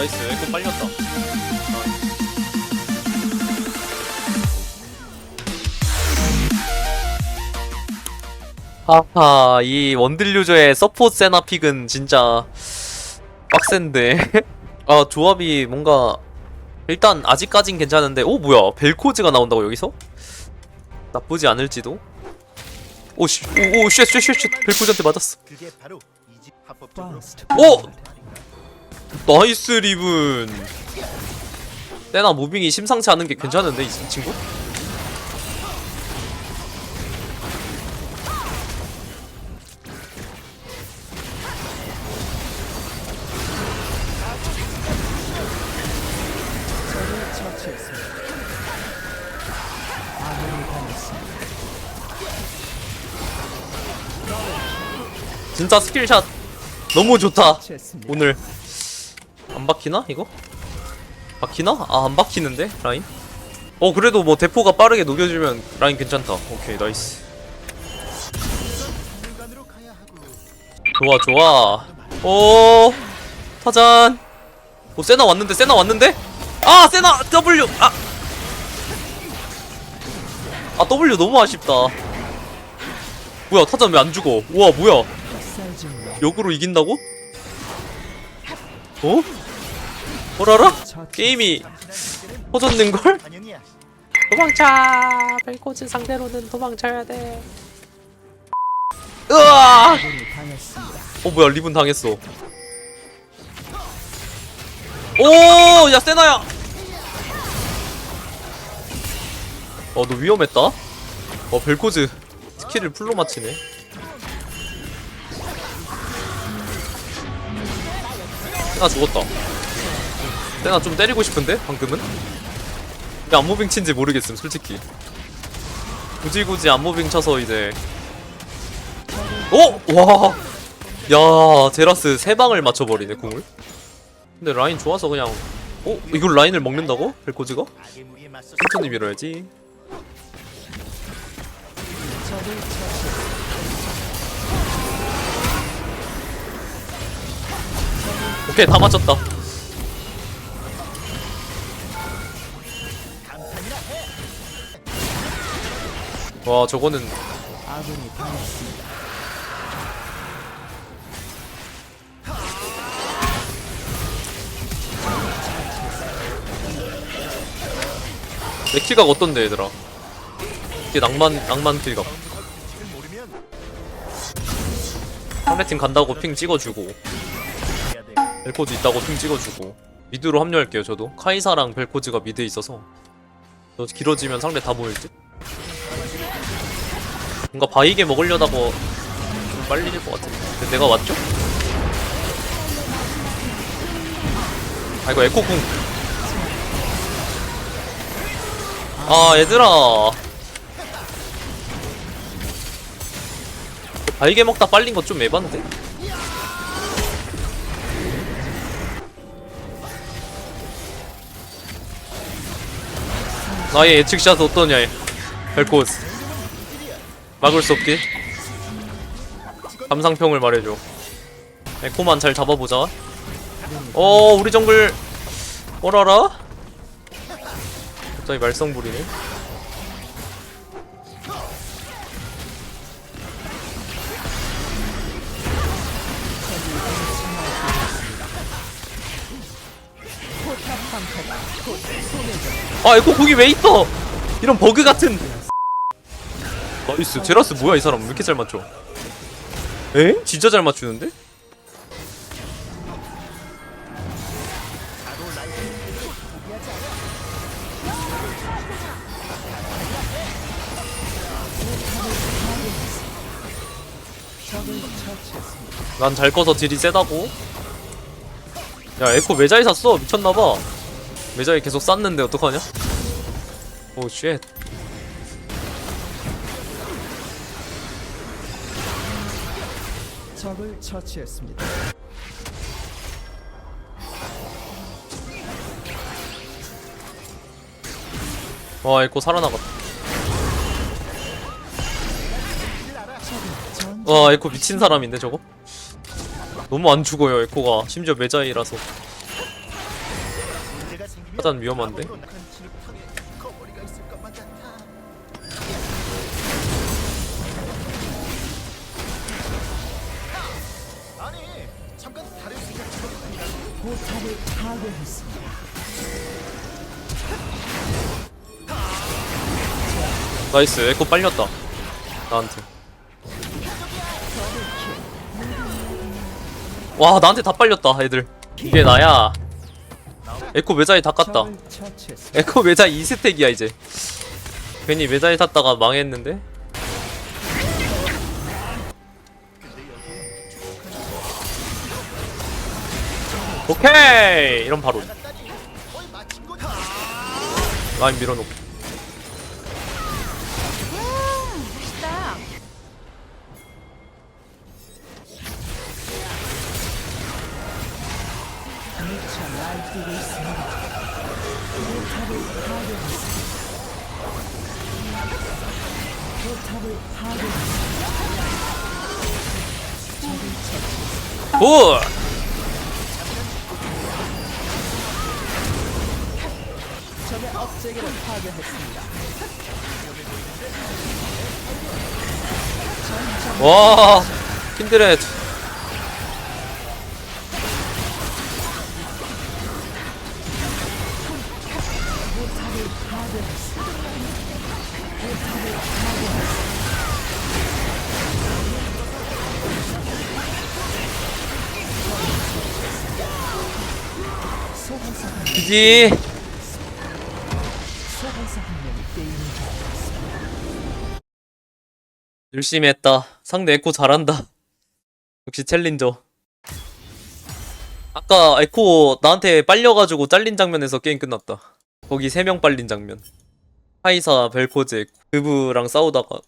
나이스. 에코 빨렸다. 하하 이 원딜류저의 서포트 세나픽은 진짜 빡센데. 아 조합이 뭔가 일단 아직까진 괜찮은데. 오 뭐야? 벨코즈가 나온다고 여기서? 나쁘지 않을지도. 오씨. 오오쉣쉣쉣 벨코즈한테 맞았어. 오! 나이스 리븐 때나 무빙이 심상치 않은 게 괜찮은데 이 친구? 진짜 스킬샷 너무 좋다 오늘 안 박히나 이거? 박히나? 아 안 박히는데 라인? 어 그래도 뭐 대포가 빠르게 녹여주면 라인 괜찮다 오케이 나이스 좋아 좋아 오 타잔 오 세나 왔는데 세나 왔는데? 아 세나 W 아! 아 W 너무 아쉽다 뭐야 타잔 왜 안 죽어 우와 뭐야 역으로 이긴다고? 어? 뭐라라? 게임이? 당연히야 도망쳐! 벨코즈 상대로는 도망쳐야 돼. 으아! 어 뭐야 리븐 당했어. 오 야 세나야! 어 너 위험했다? 어 벨코즈 스킬을 풀로 맞히네. 세나 죽었다 세나 좀 때리고 싶은데 방금은 왜 안무빙 친지 모르겠음 솔직히 굳이 굳이 안무빙 쳐서 이제 오! 와! 야 제라스 세 방을 맞춰버리네 궁을 근데 라인 좋아서 그냥 어? 이걸 라인을 먹는다고? 맞서 천천히 밀어야지 오케이 다 맞췄다 와 저거는 내 킬각 어떤데 얘들아? 이게 낭만 낭만 킬각. 상대팀 간다고 핑 찍어주고 벨코즈 있다고 핑 찍어주고 미드로 합류할게요 저도. 카이사랑 벨코즈가 미드에 있어서. 너 길어지면 상대 다 모일 듯 뭔가 바이게 먹으려다가 좀 빨리 질것 같은데. 근데 내가 왔죠? 아이고 에코궁. 아 얘들아. 바이게 먹다 빨린 거 좀 에반데? 나의 예측샷 어떠냐 벨코스 막을 수 없게. 감상평을 말해줘. 에코만 잘 잡아보자. 어 우리 정글. 어라라? 갑자기 말썽 부리네. 아 에코 거기 왜 있어? 이런 버그 같은 나이스 제라스 뭐야 이 사람 왜 이렇게 잘 맞춰 에? 진짜 잘 맞추는데? 난잘 꺼서 딜이 세다고? 야 에코 매자에 샀어 미쳤나봐 매자에 계속 쌌는데 어떡하냐? 오 쉣. 적을 처치했습니다. 와 에코 살아나갔다. 와 에코 미친 사람인데 저거? 너무 안 죽어요 에코가 심지어 매자이라서 화단 위험한데 나이스. 에코 빨렸다. 나한테. 와 나한테 다 빨렸다 애들. 이게 나야. 에코 매자리 다 깠다. 에코 매자 2스택이야 이제. 괜히 매자리 탔다가 망했는데 오케이 이런 바로. 라인 밀어놓고. 포 업체계를 파괴했습니다. 와 킨드렛 지 열심히 했다. 상대 에코 잘한다. 역시 챌린저. 아까 에코 나한테 빨려가지고 잘린 장면에서 게임 끝났다. 거기 3명 빨린 장면. 하이사 벨코제 그브랑 싸우다가